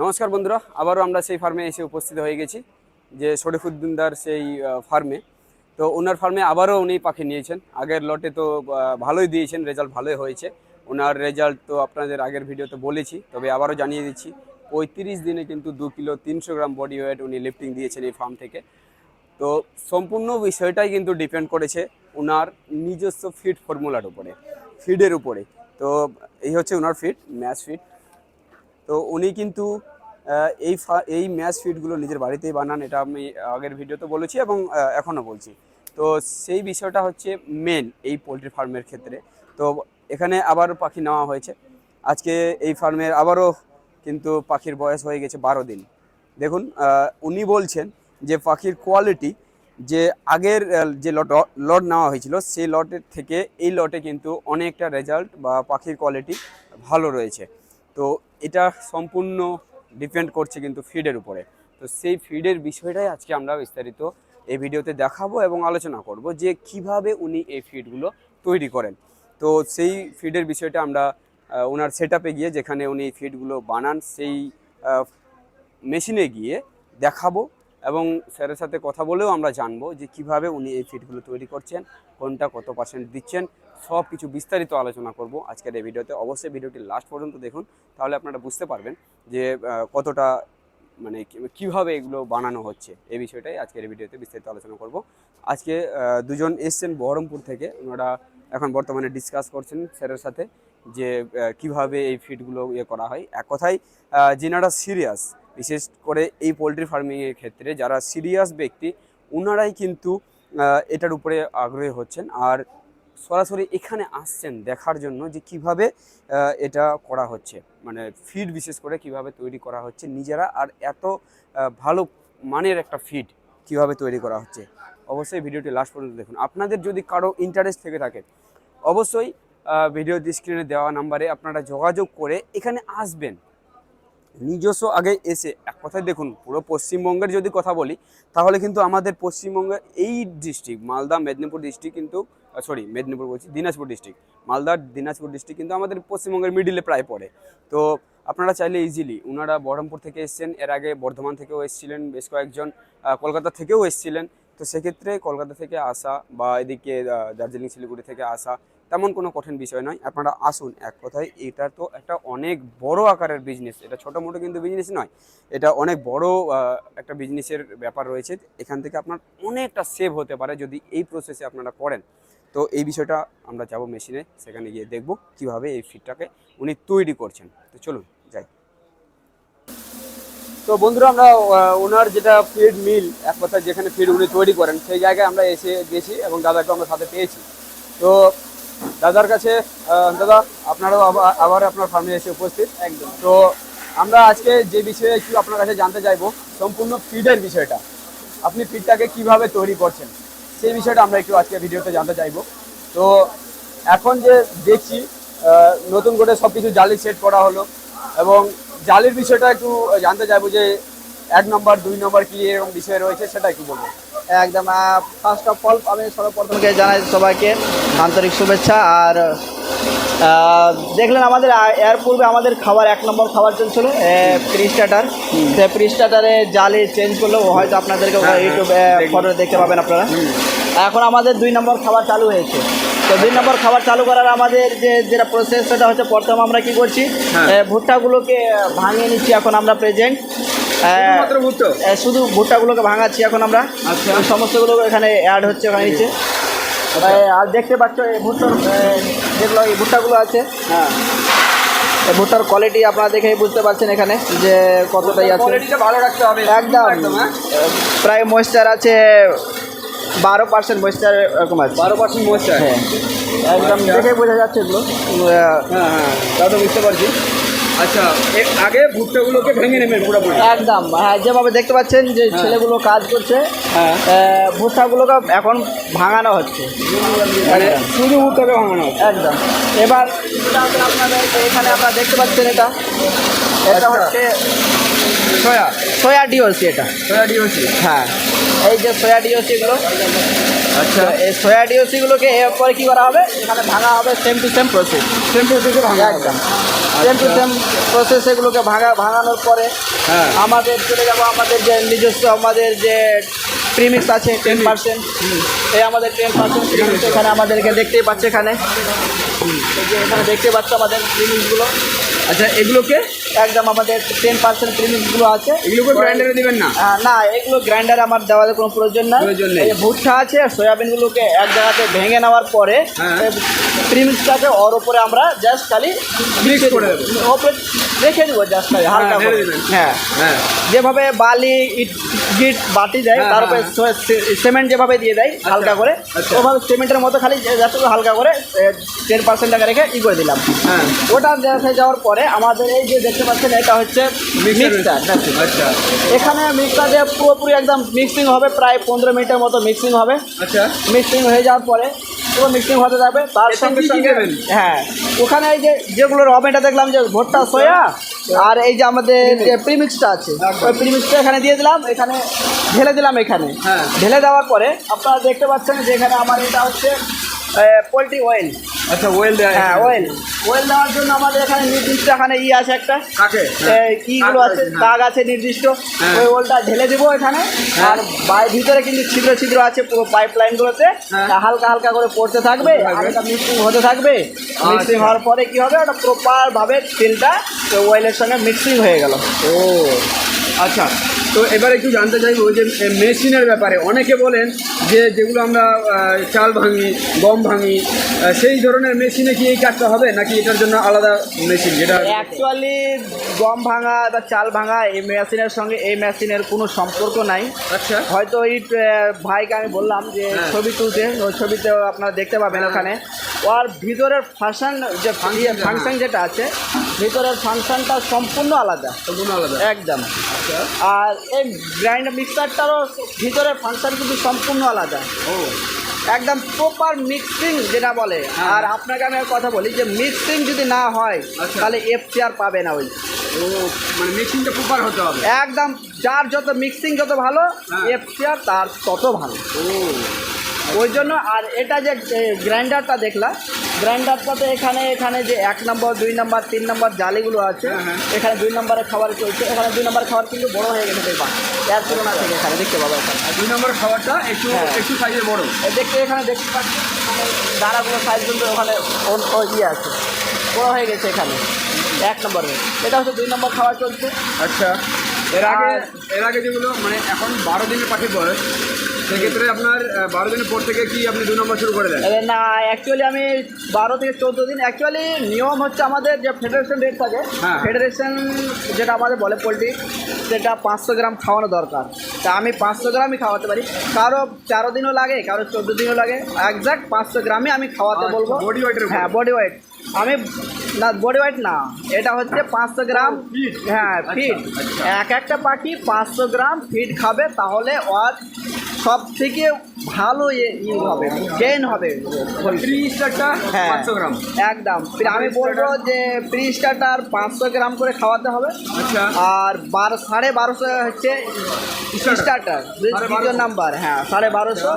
নমস্কার বন্ধুরা, আবারও আমরা সেই ফার্মে এসে উপস্থিত হয়ে গেছি, যে শরীফুদ্দিনদার সেই ফার্মে তো ওনার ফার্মে আবারও উনি পাখি নিয়েছেন। আগের লটে তো ভালোই দিয়েছেন রেজাল্ট ভালোই হয়েছে। ওনার রেজাল্ট তো আপনাদের আগের ভিডিওতে বলেছি, তবে আবারও জানিয়ে দিচ্ছি, পঁয়ত্রিশ দিনে কিন্তু দু কিলো তিনশো গ্রাম বডি ওয়েট উনি লিফটিং দিয়েছেন এই ফার্ম থেকে। তো সম্পূর্ণ বিষয়টাই কিন্তু ডিপেন্ড করেছে ওনার নিজস্ব ফিড ফর্মুলার উপরে ফিডের উপরে। তো এই হচ্ছে ওনার ফিড ম্যাচ ফিড তো উনি কিন্তু এই এই ম্যাচ ফিডগুলো নিজের বাড়িতেই বানান, এটা আমি আগের ভিডিওতে বলেছি এবং এখনও বলছি। তো সেই বিষয়টা হচ্ছে মেন এই পোলট্রি ফার্মের ক্ষেত্রে। তো এখানে আবার পাখি নেওয়া হয়েছে। আজকে এই ফার্মের আবারও কিন্তু পাখির বয়স হয়ে গেছে বারো দিন। দেখুন উনি বলছেন যে পাখির কোয়ালিটি যে আগের যে লট লট নেওয়া হয়েছিল, সেই লটের থেকে এই লটে কিন্তু অনেকটা রেজাল্ট বা পাখির কোয়ালিটি ভালো রয়েছে। তো এটা সম্পূর্ণ ডিপেন্ড করছে কিন্তু ফিডের উপরে। তো সেই ফিডের বিষয়টাই আজকে আমরা বিস্তারিত এই ভিডিওতে দেখাবো এবং আলোচনা করব যে কীভাবে উনি এই ফিডগুলো তৈরি করেন। তো সেই ফিডের বিষয়টা আমরা ওনার সেট গিয়ে যেখানে উনি ফিডগুলো বানান, সেই মেশিনে গিয়ে দেখাবো এবং স্যারের সাথে কথা বলেও আমরা জানব যে কীভাবে উনি এই ফিডগুলো তৈরি করছেন, কোনটা কত পার্সেন্ট দিচ্ছেন সব কিছু বিস্তারিত আলোচনা করব আজকের এই ভিডিওতে। অবশ্যই ভিডিওটি লাস্ট পর্যন্ত দেখুন, তাহলে আপনারা বুঝতে পারবেন যে কতটা মানে কীভাবে এগুলো বানানো হচ্ছে। এই বিষয়টাই আজকের এই ভিডিওতে বিস্তারিত আলোচনা করব। আজকে দুজন এসছেন বহরমপুর থেকে। ওনারা এখন বর্তমানে ডিসকাস করছেন স্যারের সাথে যে কীভাবে এই ফিডগুলো ইয়ে করা হয়। এক কথায় যেনারা সিরিয়াস বিশেষ করে এই পোলট্রি ফার্মিংয়ের ক্ষেত্রে যারা সিরিয়াস ব্যক্তি, ওনারাই কিন্তু এটার উপরে আগ্রহী হচ্ছেন। আর সরাসরি এখানে আসছেন দেখার জন্য যে কীভাবে এটা করা হচ্ছে। মানে ফিড বিশেষ করে কীভাবে তৈরি করা হচ্ছে নিজেরা আর এত ভালো মানের একটা ফিড কীভাবে তৈরি করা হচ্ছে। অবশ্যই ভিডিওটি লাস্ট পর্যন্ত দেখুন। আপনাদের যদি কারও ইন্টারেস্ট থেকে থাকে, অবশ্যই ভিডিও স্ক্রিনে দেওয়া নাম্বারে আপনারা যোগাযোগ করে এখানে আসবেন। নিজস্ব আগে এসে, এক কথায় দেখুন, পুরো পশ্চিমবঙ্গের যদি কথা বলি, তাহলে কিন্তু আমাদের পশ্চিমবঙ্গের এই ডিস্ট্রিক্ট মালদা, মেদিনীপুর ডিস্ট্রিক্ট কিন্তু সরি মেদিনীপুর বলছি, দিনাজপুর ডিস্ট্রিক্ট মালদার দিনাজপুর ডিস্ট্রিক্ট কিন্তু আমাদের পশ্চিমবঙ্গের মিডিলে প্রায় পড়ে। তো আপনারা চাইলে ইজিলি ওনারা বহরমপুর থেকে এসেছেন, এর আগে বর্ধমান থেকেও এসেছিলেন, বেশ কয়েকজন কলকাতা থেকেও এসেছিলেন। তো সেক্ষেত্রে কলকাতা থেকে আসা বা এদিকে দার্জিলিং, শিলিগুড়ি থেকে আসা তেমন কোনো কঠিন বিষয় নয়। আপনারা আসুন এক কথায়, এটা তো একটা অনেক বড় আকারের বিজনেস এটা ছোটো মোটো কিন্তু বিজনেস নয়। এটা অনেক বড় একটা বিজনেসের ব্যাপার রয়েছে। এখান থেকে আপনার অনেকটা সেভ হতে পারে যদি এই প্রসেসে আপনারা করেন। তো এই বিষয়টা আমরা যাব মেশিনে সেখানে গিয়ে দেখব কীভাবে এই ফিডটাকে উনি তৈরি করছেন। তো চলুন যাই। তো বন্ধুরা আমরা ওনার যেটা ফিড মিল এক কথা যেখানে ফিড উনি তৈরি করেন সেই জায়গায় আমরা এসে গেছি এবং দাদাকে আমরা সাথে পেয়েছি। তো দাদার কাছে দাদা আপনারাও আবার আবার আপনার ফার্মে এসে উপস্থিত। একদম। তো আমরা আজকে যে বিষয়ে একটু আপনার কাছে জানতে চাইব সম্পূর্ণ ফিডের বিষয়টা। আপনি ফিডটাকে কীভাবে তৈরি করছেন? সেই বিষয়টা আমরা একটু আজকে ভিডিওতে জানতে চাইব। তো এখন যে দেখছি নতুন করে সব কিছু জালি সেট করা হলো এবং জালির বিষয়টা একটু জানতে চাইব যে এক নম্বর, দুই নম্বর কি এরকম বিষয় রয়েছে সেটা একটু বলব। একদম ফার্স্ট অফ অল আমি সর্বপ্রথমকে জানাই সবাইকে আন্তরিক শুভেচ্ছা আর দেখলেন আমাদের এর পূর্বে আমাদের খাবার এক নম্বর খাবার চলছিল প্রি স্টার্টার সে প্রি স্টার্টারে জালি চেঞ্জ করল হয়তো আপনাদেরকে হ্যাঁ, হ্যাঁ, ইউটিউবে দেখি। ফটো দেখতে পাবেন আপনারা। এখন আমাদের দুই নম্বর খাবার চালু হয়েছে। তো দুই নম্বর খাবার চালু করার আমাদের যে যেটা প্রসেস সেটা হচ্ছে প্রথম আমরা কি করছি হ্যাঁ। ভুট্টাগুলোকে ভাঙিয়ে নিচ্ছি এখন আমরা প্রেজেন্ট শুধু ভুট্টাগুলোকে ভাঙাচ্ছি এখন আমরা। আচ্ছা। সমস্তগুলো এখানে অ্যাড হচ্ছে ওখানে আর দেখতে পাচ্ছ এই ভুট্টার যেগুলো এই ভুট্টাগুলো আছে হ্যাঁ। এই ভুট্টার কোয়ালিটি আপনারা দেখেই বুঝতে পারছেন এখানে যে কতটাই আছে। ভালো রাখতে হবে একদম। হ্যাঁ। প্রায় ময়েশ্চার আছে বারো পার্সেন্ট ময়েশ্চার এরকম আছে। বারো পার্সেন্ট মশাই হ্যাঁ। একদম। আচ্ছা। দেখেই বোঝা যাচ্ছে এগুলো। হ্যাঁ হ্যাঁ। তাও তো বুঝতে পারছি। আচ্ছা আগে ভুট্টাগুলোকে ভেঙে নেবেন পুরোপুরি? একদম হ্যাঁ যেভাবে দেখতে পাচ্ছেন যে ছেলেগুলো কাজ করছে হ্যাঁ। ভুট্টাগুলোকে এখন ভাঙানো হচ্ছে। মানে শুধু ভুট্টাকে ভাঙানো হচ্ছে। একদম। এবার আপনাদের এখানে আপনারা দেখতে পাচ্ছেন এটা। এটা আচ্ছা। হচ্ছে সয়া? সয়া ডিওসি এটা। Soya DOC? হ্যাঁ। এই যে সয়া ডিওসি এগুলো আচ্ছা। এই সোয়া ডিওসিগুলোকে এরপরে কী করা হবে? এখানে ভাঙা হবে same to same process same প্রসেসে ভাঙা একদম। সেম টু সেম প্রসেস এগুলোকে ভাঙা ভাঙানোর পরে হ্যাঁ। আমাদের চলে যাব আমাদের যে নিজস্ব আমাদের যে প্রিমিক্স আছে টেন পার্সেন্ট এই আমাদের টেন পার্সেন্ট এখানে আমাদেরকে দেখতেই পাচ্ছে এখানে। এখানে দেখতে পাচ্ছ আমাদের প্রিমিক্সগুলো আচ্ছা এগুলোকে একদম আমাদের টেন পার্সেন্ট প্রিমিক্সগুলো আছে এগুলোকে গ্রাইন্ডারে দিবেন না না এগুলো গ্রাইন্ডার আমার দেওয়ার কোনো প্রয়োজন নাই প্রয়োজন নেই। ভুট্টা আছে সয়াবিনগুলোকে এক জায়গাতে ভেঙে নেওয়ার পরে হ্যাঁ। ওর উপরে আমরা জাস্ট খালি Mix করে দেবো। ওপরে রেখে দেবো জাস্ট খালি হালকা করে। হ্যাঁ হ্যাঁ যেভাবে বালি ইট গিট বাটি দেয় হ্যাঁ, তার উপরে হ্যাঁ। সিমেন্ট যেভাবে দিয়ে দেয় হালকা করে আচ্ছা। ওভাবে সিমেন্টের মতো খালি জাস্ট হালকা করে টেন পার্সেন্ট টাকা রেখে ই করে দিলাম হ্যাঁ ওটা যাওয়ার পরে আমাদের এই যে দেখতে পাচ্ছেন এটা হচ্ছে মিক্সার আচ্ছা এখানে মিক্সার দিয়ে পুরোপুরি একদম মিক্সিং হবে প্রায় পনেরো মিনিটের মতো মিক্সিং হবে। আচ্ছা। মিক্সিং হয়ে যাওয়ার পরে পুরো মিক্সিং হতে যাবে। তার সঙ্গে সঙ্গে? হ্যাঁ ওখানে এই যে যেগুলো রমেটা দেখলাম যে ভুট্টা সয়া আর এই যে আমাদের যে প্রিমিক্সটা আছে ওই প্রিমিক্সটা এখানে দিয়ে দিলাম। এখানে ঢেলে দিলাম এখানে। হ্যাঁ। ঢেলে দেওয়ার পরে আপনারা দেখতে পাচ্ছেন যে এখানে আমার এটা হচ্ছে পোলট্রি অয়েল আচ্ছা ওয়েল দেয়া হ্যাঁ অয়েল অয়েল দেওয়ার জন্য আমাদের এখানে নির্দিষ্ট এখানে ই আছে একটা। কাকে? ইগুলো আছে? দাগ আছে নির্দিষ্ট। হ্যাঁ। ওই ওলটা ঢেলে দেবো এখানে। আর বাই ভিতরে কিন্তু ছিদ্র ছিদ্র আছে পুরো পাইপ লাইনগুলোতে হ্যাঁ। হালকা হালকা করে পড়তে থাকবে এটা মিক্সিং হতে থাকবে। মিক্সিং আচ্ছা। হওয়ার পরে কি হবে? ওটা প্রপার ভাবে তেলটা ওয়েলের সঙ্গে মিক্সিং হয়ে গেল। ও আচ্ছা। তো এবার একটু জানতে চাইব যে মেশিনের ব্যাপারে। অনেকে বলেন যে যেগুলো আমরা চাল ভাঙি গম ভাঙি সেই ধরনের মেশিনে কি এই কাজটা হবে? নাকি এটার জন্য আলাদা মেশিন যেটা অ্যাকচুয়ালি গম ভাঙা বা চাল ভাঙা এই মেশিনের সঙ্গে এই মেশিনের কোনো সম্পর্ক নাই। আচ্ছা। হয়তো এই ভাইকে আমি বললাম যে হ্যাঁ। ছবি তুলতে ওই ছবিতে আপনারা দেখতে পাবেন ওখানে। ওর ভিতরের ফাংশন যে ফাংশন যেটা আছে ভিতরের ফাংশনটা সম্পূর্ণ আলাদা। সম্পূর্ণ আলাদা। একদম। আচ্ছা। আর এই গ্রাইন্ড মিক্সারটারও ভিতরের ফাংশন কিন্তু সম্পূর্ণ আলাদা। ও। একদম প্রপার মিক্সিং যেটা বলে। হ্যাঁ। আর আপনাকে আমি কথা বলি যে মিক্সিং যদি না হয় আচ্ছা। তাহলে এফ চেয়ার পাবে না ওই। মানে মেশিনটা প্রপার হতে হবে। একদম যার যত মিক্সিং যত ভালো হ্যাঁ। এফ চেয়ার তার তত ভালো। ও। ওই জন্য আর এটা যে গ্রাইন্ডারটা দেখলা গ্রাইন্ডারটাতে এখানে এখানে যে এক নম্বর দুই নম্বর তিন নম্বর জালিগুলো আছে হ্যাঁ, হ্যাঁ। এখানে দুই নম্বরে খাবার চলছে এখানে দুই নম্বর খাবার কিন্তু বড় হয়ে গেছে দেখবা। এর তুলনা থেকে এখানে দেখতে পাবো এখানে। আর দুই নম্বর খাবারটা একটু হ্যাঁ। একটু সাইজের বড়। দেখতে এখানে দেখতে পাচ্ছি দাঁড়াগুলো সাইজ কিন্তু ওখানে ইয়ে আছে। বড় হয়ে গেছে এখানে এক নম্বরে। এটা হচ্ছে দুই নম্বর খাবার চলছে। আচ্ছা। এর আগে এর আগে যেগুলো মানে এখন বারো দিনের পাখি বয়স সেক্ষেত্রে আপনার বারো দিনের পর থেকে কি আপনি দুই নম্বর শুরু করে দেন না অ্যাকচুয়ালি আমি বারো থেকে চোদ্দ দিন অ্যাকচুয়ালি নিয়ম হচ্ছে আমাদের যে ফেডারেশন রেট থাকে হ্যাঁ। ফেডারেশন যেটা আমাদের বলে পোলট্রি সেটা পাঁচশো গ্রাম খাওয়ানো দরকার তা আমি পাঁচশো গ্রামই খাওয়াতে পারি কারও তেরো দিনও লাগে কারও চোদ্দ দিনও লাগে একজ্যাক্ট পাঁচশো গ্রামই আমি খাওয়াতে আচ্ছা, বলব এর উপর। হ্যাঁ বডি ওয়েট আমি না বডি ওয়েট না এটা হচ্ছে পাঁচশো গ্রাম feed? হ্যাঁ আচ্ছা, ফিড আচ্ছা। এক একটা পাখি পাঁচশো গ্রাম ফিড খাবে তাহলে ওর সব থেকে ভালো ইয়ে হবে গেইন হবে থ্রি স্টারটা হ্যাঁ পাঁচশো গ্রাম। একদম। আমি বলব যে প্রি স্টার্টার পাঁচশো গ্রাম করে খাওয়াতে হবে। আচ্ছা। আর বারো সাড়ে বারোশো হচ্ছে। স্টার্টার দ্বিতীয় নাম্বার হ্যাঁ সাড়ে বারোশো।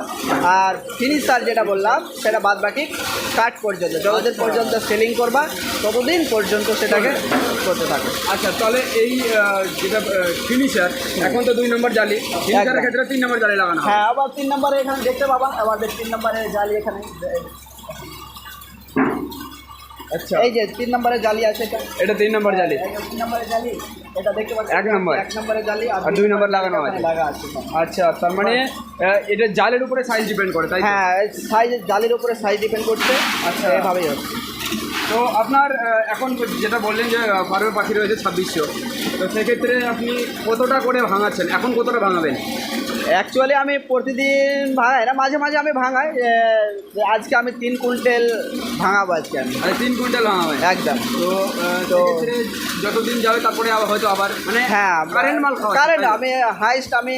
আর ফিনিশার যেটা বললাম সেটা বাদ বাকি কাট পর্যন্ত যতদিন আচ্ছা। পর্যন্ত সেলিং করবা ততদিন পর্যন্ত সেটাকে করতে থাকবে আচ্ছা তাহলে এই যেটা ফিনিশার এখন তো দুই নম্বর জালি। ফিনিশারের ক্ষেত্রে তিন নম্বর জালি লাগানো হ্যাঁ আবার তিন নম্বরে এখানে দেখতে পাবা আমাদের তিন নম্বরে জালি এখানে। আচ্ছা। এই যে তিন নম্বরে জালি আছে এটা। এটা তিন নম্বর জালি। তিন নম্বরে জালি এটা দেখতে পাচ্ছেন এক নম্বর। এক নম্বরে জালি আর দুই নম্বর লাগানো আছে। লাগা আছে। আচ্ছা তার মানে এটা জালের উপরে সাইজ ডিপেন্ড করে তাই? হ্যাঁ সাইজ জালির উপরে সাইজ ডিপেন্ড করছে। আচ্ছা। এভাবেই হচ্ছে তো আপনার এখন যেটা বললেন যে ফার্মের পাখি রয়েছে ছাব্বিশশো। তো সেক্ষেত্রে আপনি কতটা করে ভাঙাচ্ছেন? এখন কতটা ভাঙাবেন? অ্যাকচুয়ালি আমি প্রতিদিন ভাঙাই না মাঝে মাঝে আমি ভাঙাই আজকে আমি তিন কুইন্টাল ভাঙাবো আজকে আমি। মানে তিন কুইন্টাল ভাঙাবো? একদম। তো তো- যতদিন যাবে তারপরে হয়তো আবার মানে হ্যাঁ কারেন্ট মাল কারেন্ট আমি হাইস্ট আমি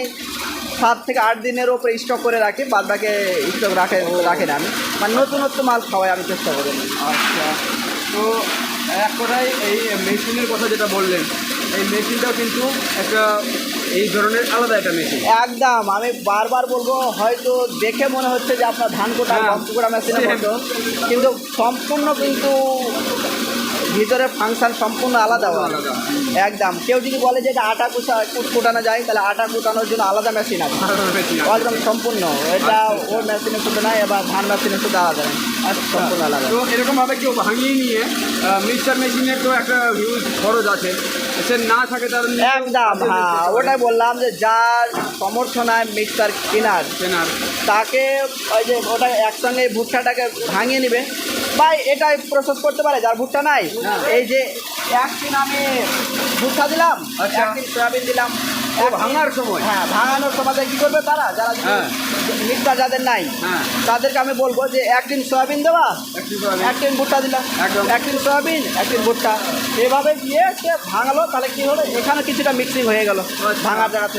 সাত থেকে আট দিনের ওপরে স্টক করে রাখি বাদ বাকি স্টক রাখে রাখি না আমি। মানে নতুনত্ব মাল খাওয়াই আমি চেষ্টা করি। আচ্ছা। তো এক কথায় এই মেশিনের কথা যেটা বললেন এই মেশিনটাও কিন্তু একটা এই ধরনের আলাদা একটা মেশিন একদম আমি বারবার বলব হয়তো দেখে মনে হচ্ছে যে আপনার ধান কোটা মেশিনের. মতো কিন্তু সম্পূর্ণ কিন্তু ভিতরে ফাংশন সম্পূর্ণ আলাদা আলাদা। একদম। কেউ যদি বলে যে এটা আটা কুচা কুট- কুটানো যায় তাহলে আটা কুটানোর জন্য আলাদা মেশিন আছে। মেশিন। একদম সম্পূর্ণ। এটা ওর মেশিনের শুধু নাই এবার ধান মেশিনের শুধু আলাদা। সম্পূর্ণ আলাদা। তো এরকম ভাবে কেউ ভাঙিয়ে নিয়ে মিক্সার মেশিনের তো একটা হিউজ খরচ আছে। সে না থাকে তার একদম হ্যাঁ ওটাই বললাম যে যার সমর্থ নাই মিক্সার কেনার কেনার। তাকে ওই যে ওটা একসঙ্গে ভুট্টাটাকে ভাঙিয়ে নেবে। বা এটাই প্রসেস করতে পারে যার ভুট্টা নাই। এই যে একদিন আমি ভুট্টা দিলাম আচ্ছা। একদিন সয়াবিন দিলাম। ভাঙার সময়? হ্যাঁ ভাঙানোর সময় কি করবে তারা? যারা হ্যাঁ। মিক্সার যাদের নাই হ্যাঁ। তাদেরকে আমি বলব যে একদিন সয়াবিন দেওয়া একদিন ভুট্টা দিলাম। একদিন সয়াবিন একদিন ভুট্টা। এভাবে দিয়ে সে ভাঙালো তাহলে কি হলো? এখানে কিছুটা মিক্সিং হয়ে গেল আচ্ছা। ভাঙার জায়গাতে।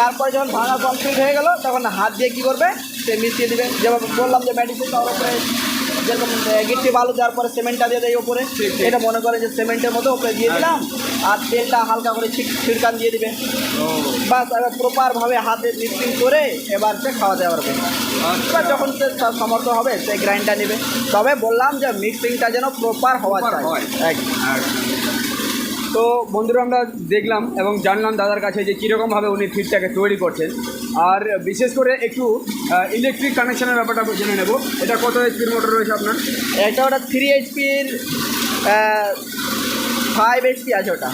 তারপরে যখন ভাঙা কমপ্লিট হয়ে গেল তখন হাত দিয়ে কি করবে? সে মিশিয়ে দিবে। যেভাবে বললাম যে মেডিসিন তার উপরে যেরকম গিট্টি বালু দেওয়ার পরে সিমেন্টটা দিয়ে দেয় ঠিক। এটা মনে করে যে সিমেন্টের মতো ওপরে দিয়ে দিলাম আর তেলটা হালকা করে ছিট- ছিটকান দিয়ে দিবে। বাস এবার প্রপারভাবে হাতে মিক্সিং করে এবার সে খাওয়া দেওয়ার করবে। আচ্ছা। এবার যখন সে স- সমর্থ হবে সে গ্রাইন্ডটা নেবে। তবে বললাম যে মিক্সিংটা যেন প্রপার হওয়া যায়। একদম। তো বন্ধুরা আমরা দেখলাম এবং জানলাম দাদার কাছে যে কীরকমভাবে উনি ফিডটাকে তৈরি করছেন। আর বিশেষ করে একটু ইলেকট্রিক কানেকশানের ব্যাপারটা জেনে নেব। এটা কত এইচপির মোটর রয়েছে আপনার? এটা ওটা থ্রি এইচপির ফাইভ এইচপি আছে ওটা।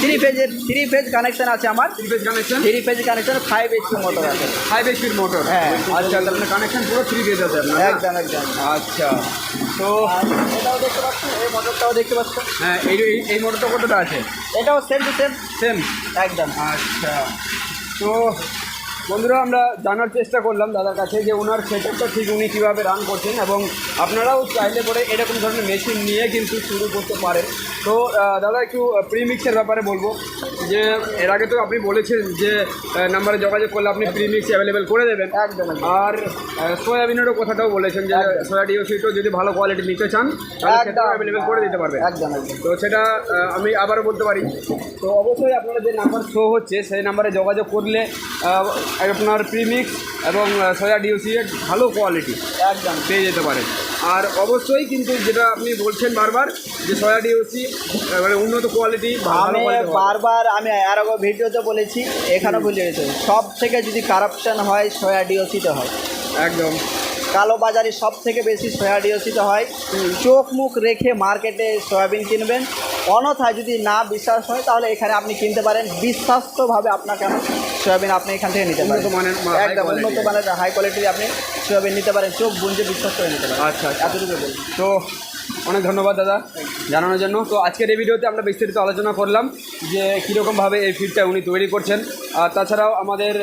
থ্রি ফেজের থ্রি ফেজ কানেকশন আছে আমার। Three phase connection three phase connection five HP motor আছে। ফাইভ এইচপির মোটর হ্যাঁ। আচ্ছা মানে কানেকশন পুরো থ্রি ফেজ আছে আপনার একদম একদম। আচ্ছা। তো এটাও দেখতে পাচ্ছ এই মোটরটাও দেখতে পাচ্ছ হ্যাঁ এই এই- এই মোটরটা কতটা আছে? এটাও সেম টু সেম সেম একদম। আচ্ছা। তো বন্ধুরা আমরা জানার চেষ্টা করলাম দাদার কাছে যে ওনার সেটআপটা ঠিক উনি কীভাবে রান করছেন এবং আপনারাও চাইলে পরে এরকম ধরনের মেশিন নিয়ে কিন্তু শুরু করতে পারেন। তো দাদা একটু প্রিমিক্সের ব্যাপারে বলব যে এর আগে তো আপনি বলেছেন যে নাম্বারে যোগাযোগ করলে আপনি প্রি প্রিমিক্স অ্যাভেলেবেল করে দেবেন। একদম। আর সয়াবিনেরও কথাটাও বলেছেন যে। সয়া ডিওসিটও যদি ভালো কোয়ালিটি নিতে চান তাহলে অ্যাভেলেবেল করে দিতে পারবেন। একদম তো সেটা আমি আবারও বলতে পারি। তো অবশ্যই আপনারা যে নাম্বার শো হচ্ছে সেই নাম্বারে যোগাযোগ করলে আপনার প্রিমিক্স এবং সয়া ডিওসি এর ভালো কোয়ালিটি একদম। পেয়ে যেতে পারেন আর অবশ্যই কিন্তু যেটা আপনি বলছেন বারবার যে সয়া ডিওসি মানে উন্নত কোয়ালিটি আমি বারবার আমি আর আগে ভিডিওতে বলেছি এখানেও বলে গেছি। সব থেকে যদি কারাপশন হয় সয়া ডিওসিতে হয়। একদম। কালো বাজারে সব থেকে বেশি সয়া ডিওসিতে হয়। চোখ মুখ রেখে মার্কেটে সয়াবিন কিনবেন। অনথায় যদি না বিশ্বাস হয় তাহলে এখানে আপনি কিনতে পারেন। বিশ্বাস্তভাবে আপনাকে সয়াবিন আপনি এখান থেকে নিতে পারেন। একদম উন্নত মানের হাই কোয়ালিটির আপনি সয়াবিন নিতে পারেন। চোখ বুঝে বিশ্বাস করে নিতে পারেন। আচ্ছা আচ্ছা। এতটুকু বলুন তো অনেক ধন্যবাদ দাদা জানানোর জন্য। তো আজকের এই ভিডিওতে আমরা বিস্তারিত আলোচনা করলাম যে কীরকমভাবে এই ফিডটা উনি তৈরি করছেন। আর তাছাড়াও আমাদের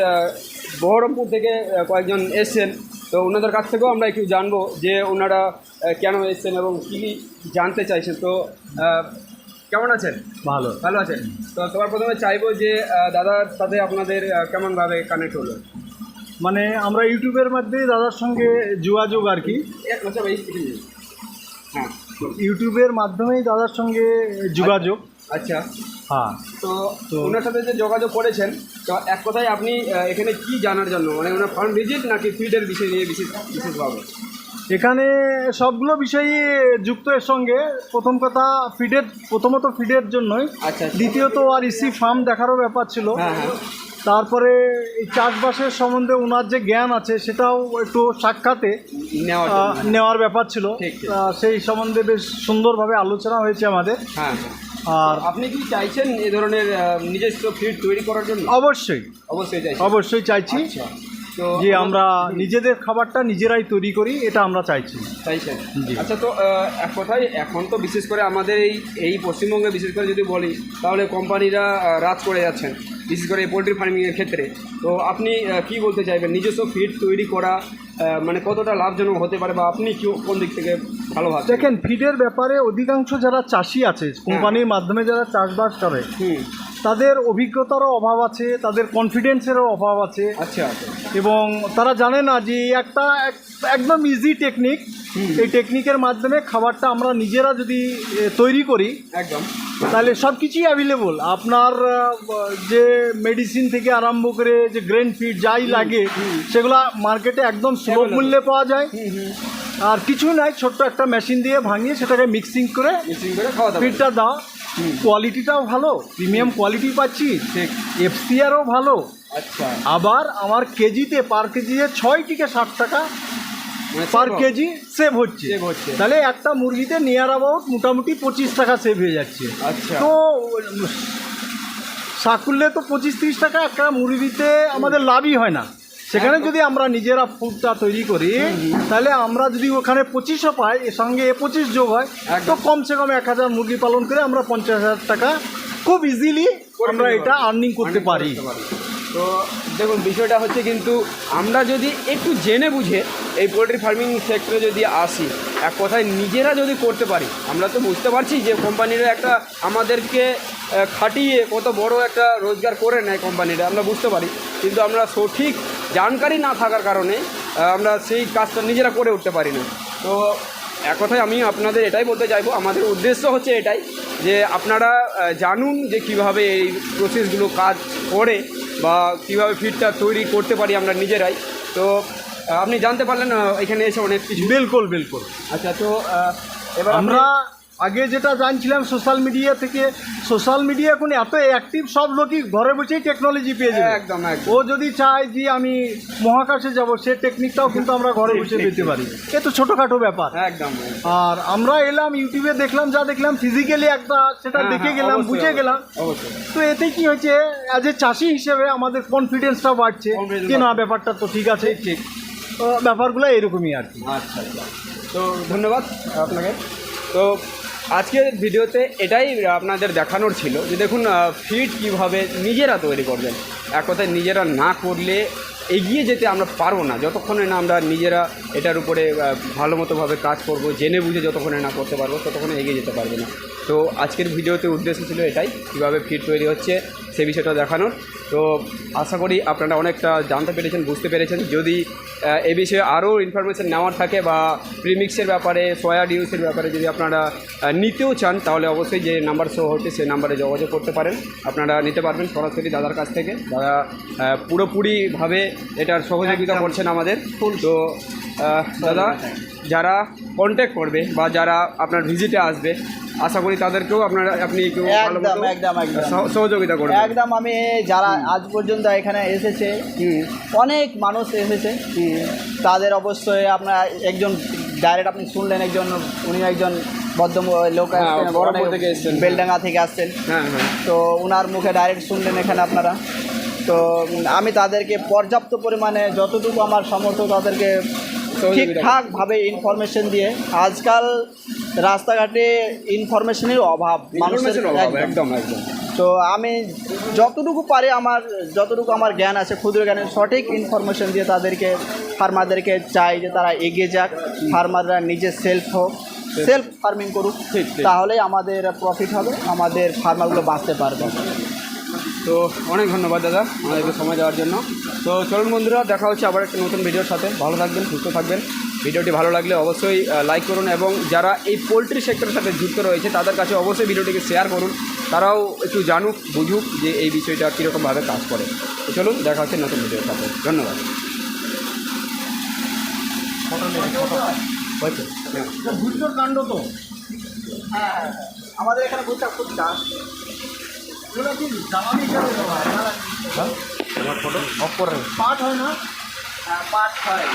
বহরমপুর থেকে কয়েকজন এসছেন। তো ওনাদের কাছ থেকেও আমরা একটু জানব যে ওনারা কেন এসছেন এবং কী জানতে চাইছেন। তো কেমন আছেন? ভালো। ভালো আছেন? তো তোমার প্রথমে চাইব যে দাদার সাথে আপনাদের কেমনভাবে কানেক্ট হলো? মানে আমরা ইউটিউবের মধ্যে দাদার সঙ্গে যোগাযোগ আর কি। এই হ্যাঁ ইউটিউবের মাধ্যমেই দাদার সঙ্গে যোগাযোগ। আচ্ছা। হ্যাঁ। তো তো- ওনার সাথে যে যোগাযোগ করেছেন তো এক কথায় আপনি এখানে কি জানার জন্য? মানে ওনার ফার্ম ভিজিট নাকি ফিডের বিষয় নিয়ে বিশেষ বিশেষভাবে? এখানে সবগুলো বিষয়ই যুক্ত এর সঙ্গে। প্রথম কথা ফিডের প্রথমত ফিডের জন্যই। আচ্ছা দ্বিতীয়ত আর ইসি ফার্ম দেখারও ব্যাপার ছিল। হ্যাঁ হ্যাঁ। তারপরে এই চাষবাসের সম্বন্ধে ওনার যে জ্ঞান আছে সেটাও একটু সাক্ষাতে নেওয়ার নেওয়ার ব্যাপার ছিল। সেই সম্বন্ধে বেশ সুন্দরভাবে আলোচনা হয়েছে আমাদের। হ্যাঁ। আর আপনি কি চাইছেন এই ধরনের নিজস্ব ফিল্ড তৈরি করার জন্য? অবশ্যই। অবশ্যই চাইছি। অবশ্যই চাইছি আচ্ছা। তো যে আমরা নিজেদের খাবারটা নিজেরাই তৈরি করি এটা আমরা চাইছি। চাইছেন। আচ্ছা তো এক কথায় এখন তো বিশেষ করে আমাদের এই এই পশ্চিমবঙ্গে বিশেষ করে যদি বলি তাহলে কোম্পানিরা রাজ করে যাচ্ছেন। বিশেষ করে পোলট্রি ফার্মিংয়ের ক্ষেত্রে। তো আপনি কি বলতে চাইবেন? নিজস্ব ফিড তৈরি করা মানে কতটা লাভজনক হতে পারে বা আপনি কি কোন দিক থেকে ভালো ভাবছেন? দেখেন ফিডের ব্যাপারে অধিকাংশ যারা চাষি আছে কোম্পানির মাধ্যমে যারা চাষবাস করে হুম। তাদের অভিজ্ঞতারও অভাব আছে তাদের কনফিডেন্সেরও অভাব আছে। আচ্ছা আচ্ছা। এবং তারা জানে না যে একটা এক- একদম ইজি টেকনিক এই টেকনিকের মাধ্যমে খাবারটা আমরা নিজেরা যদি তৈরি করি একদম। তাহলে সব কিছুই অ্যাভেলেবল আপনার যে মেডিসিন থেকে আরম্ভ করে যে গ্রেন ফিড যাই লাগে সেগুলো মার্কেটে একদম সুলভ মূল্যে পাওয়া যায়। আর কিছু নাই ছোট্ট একটা মেশিন দিয়ে ভাঙিয়ে সেটাকে মিক্সিং করে মিক্সিং করে খাওয়া ফিডটা দাও। কোয়ালিটিটাও ভালো প্রিমিয়াম কোয়ালিটি পাচ্ছি ঠিক এফসিআরও ভালো। আচ্ছা। আবার আমার কেজিতে পার কেজিতে ছয় থেকে ষাট টাকা মানে পার কেজি সেভ হচ্ছে। হচ্ছে। তাহলে একটা মুরগিতে নিয়ার অ্যাবাউট মোটামুটি পঁচিশ টাকা সেভ হয়ে যাচ্ছে। আচ্ছা। তো সাকুল্যে তো পঁচিশ তিরিশ টাকা একটা মুরগিতে আমাদের লাভই হয় না। সেখানে যদি আমরা নিজেরা ফুডটা তৈরি করি তাহলে আমরা যদি ওখানে পঁচিশও পাই এর সঙ্গে এ পঁচিশ যোগ হয় তো। কমসে কম এক হাজার মুরগি পালন করে আমরা পঞ্চাশ হাজার টাকা খুব ইজিলি আমরা এটা আর্নিং করতে পারি। তো দেখুন বিষয়টা হচ্ছে কিন্তু আমরা যদি একটু জেনে বুঝে এই পোলট্রি ফার্মিং সেক্টরে যদি আসি এক কথায় নিজেরা যদি করতে পারি আমরা তো বুঝতে পারছি যে কোম্পানিরা একটা আমাদেরকে খাটিয়ে কত বড় একটা রোজগার করে নেয় কোম্পানিরা আমরা বুঝতে পারি। কিন্তু আমরা সঠিক জানকারি না থাকার কারণে আমরা সেই কাজটা নিজেরা করে উঠতে পারি না। তো এক কথায় আমি আপনাদের এটাই বলতে চাইব আমাদের উদ্দেশ্য হচ্ছে এটাই যে আপনারা জানুন যে কীভাবে এই প্রসেসগুলো কাজ করে বা কীভাবে ফিডটা তৈরি করতে পারি আমরা নিজেরাই। তো আপনি জানতে পারলেন এখানে এসে অনেক কিছু। বিলকুল বিলকুল। আচ্ছা তো এবার আমরা আগে যেটা জানছিলাম সোশ্যাল মিডিয়া থেকে সোশ্যাল মিডিয়া এখন এত অ্যাক্টিভ সব লোকই ঘরে বসেই টেকনোলজি পেয়ে যাবে। একদম ও যদি চায় যে আমি মহাকাশে যাব সে টেকনিকটাও কিন্তু আমরা ঘরে বসে পেতে পারি। এ তো ছোটোখাটো ব্যাপার। একদম আর আমরা এলাম ইউটিউবে দেখলাম যা দেখলাম ফিজিক্যালি একটা সেটা হ্যাঁ, দেখে হ্যাঁ, গেলাম বুঝে গেলাম। তো এতে কি হয়েছে অ্যাজ এ চাষি হিসেবে আমাদের কনফিডেন্সটা বাড়ছে। যে না ব্যাপারটা তো ঠিক আছে। ঠিক। তো ব্যাপারগুলো এরকমই আর কি। আচ্ছা আচ্ছা। তো ধন্যবাদ আপনাকে। তো আজকের ভিডিওতে এটাই আপনাদের দেখানোর ছিল যে দেখুন ফিড কীভাবে নিজেরা তৈরি করবেন। এক কথায় নিজেরা না করলে এগিয়ে যেতে আমরা পারব না। যতক্ষণে না আমরা নিজেরা এটার উপরে ভালো মতোভাবে কাজ করব, জেনে বুঝে যতক্ষণে না করতে পারব, ততক্ষণে এগিয়ে যেতে পারবে না। তো আজকের ভিডিওতে উদ্দেশ্য ছিল এটাই, কীভাবে ফিট তৈরি হচ্ছে সে বিষয়টা দেখানোর। তো আশা করি আপনারা অনেকটা জানতে পেরেছেন বুঝতে পেরেছেন। যদি এ বিষয়ে আরও ইনফরমেশান নেওয়ার থাকে বা প্রিমিক্সের ব্যাপারে সয়া ডিউসের ব্যাপারে যদি আপনারা নিতেও চান তাহলে অবশ্যই যে নাম্বার শো হচ্ছে সেই নাম্বারে যোগাযোগ করতে পারেন। আপনারা নিতে পারবেন সরাসরি দাদার কাছ থেকে। দাদা পুরোপুরিভাবে এটার সহযোগিতা করছেন আমাদের। তো দাদা যারা কন্ট্যাক্ট করবে বা যারা আপনার ভিজিটে আসবে আশা করি তাদেরকেও আপনারা আপনি একদম একদম একদম। সহযোগিতা করবেন। একদম আমি যারা আজ পর্যন্ত এখানে এসেছে অনেক মানুষ এসেছে। তাদের অবশ্যই আপনার একজন ডাইরেক্ট আপনি শুনলেন একজন উনি একজন ভদ্র লোক হ্যাঁ, এসছেন। বেলডাঙ্গা থেকে আসছেন। হ্যাঁ হ্যাঁ। তো ওনার মুখে ডাইরেক্ট শুনলেন এখানে আপনারা। তো আমি তাদেরকে পর্যাপ্ত পরিমাণে যতটুকু আমার সামর্থ্য তাদেরকে ঠিকঠাকভাবে ইনফরমেশন দিয়ে আজকাল রাস্তাঘাটে ইনফরমেশনের অভাব মানুষের অভাব একদম। একদম তো আমি যতটুকু পারি আমার যতটুকু আমার জ্ঞান আছে ক্ষুদ্র জ্ঞানের সঠিক ইনফরমেশন দিয়ে তাদেরকে ফার্মারদেরকে চাই যে তারা এগিয়ে যাক ফার্মাররা নিজে সেলফ হোক সেলফ ফার্মিং করুক। তাহলেই আমাদের প্রফিট হবে আমাদের ফার্মারগুলো বাঁচতে পারবে। তো অনেক ধন্যবাদ দাদা আমাদেরকে সময় দেওয়ার জন্য। তো চলুন বন্ধুরা দেখা হচ্ছে আবার একটা নতুন ভিডিওর সাথে। ভালো থাকবেন সুস্থ থাকবেন। ভিডিওটি ভালো লাগলে অবশ্যই লাইক করুন এবং যারা এই পোলট্রি সেক্টরের সাথে যুক্ত রয়েছে তাদের কাছে অবশ্যই ভিডিওটিকে শেয়ার করুন। তারাও একটু জানুক বুঝুক যে এই বিষয়টা কীরকমভাবে কাজ করে। চলুন দেখা হচ্ছে নতুন ভিডিওর সাথে। ধন্যবাদ? হ্যাঁ। ভুট্টোর কাণ্ড তো। হ্যাঁ আমাদের এখানে ভুট্টা খুব চাষ হয়? পাট হয় না? পাট হয়।